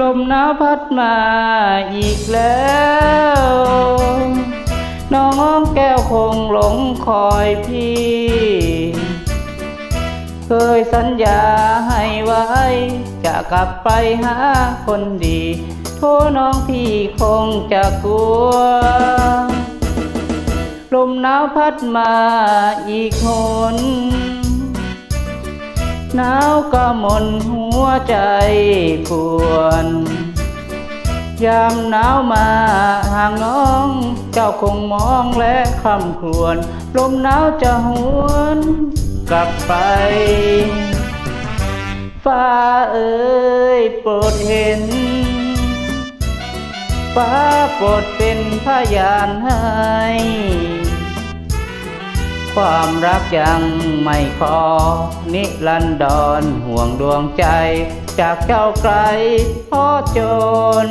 ลมหนาวพัดมาอีกแล้ว น้องแก้วคงหลงคอยพี่ เคยสัญญาให้ไว้ จะกลับไปหาคนดี โทน้องพี่คงจะกลัว ลมหนาวพัดมาอีกหน หนาวก็หมนหัวใจปวนยามหนาวมาห่างน้อง เจ้าคงมองและคำครวญลมหนาวจะหวนกลับไป ฟ้าเอ๋ยโปรดเห็น ฟ้าโปรดเป็นพยานให้ ความรักยังไม่พอ นิรันดรห่วงดวงใจ จากเจ้าไกลพ่อจน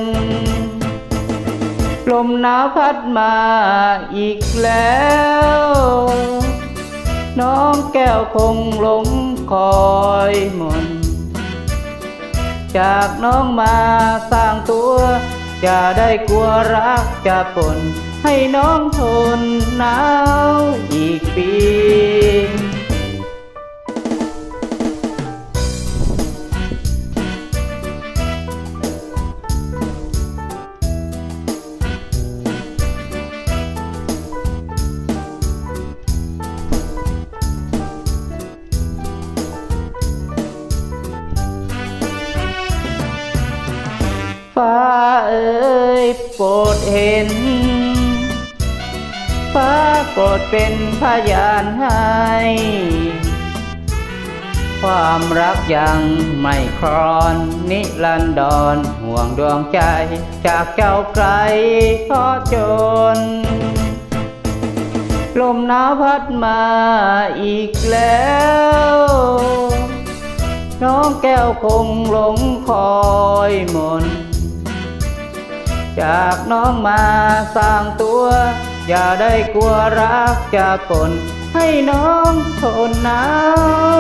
ลมหนาวพัดมาอีกแล้ว น้องแก้วคงหลงคอยมน จากน้องมาสร้างตัว อย่าได้กลัวรักจะปนให้น้องทนหนาวอีกปี เอ๋ยโปรดเห็น ฟ้าโปรดเป็นพยานให้ ความรักยังไม่ครอน นิรันดรห่วงดวงใจ จากเจ้าไกลพราะจน ลมหนาวพัดมาอีกแล้วน้องแก้วคงหลงคอยมน จากน้องมาสร้างตัว อย่าได้กลัวรักจะปนให้น้องทนหนาว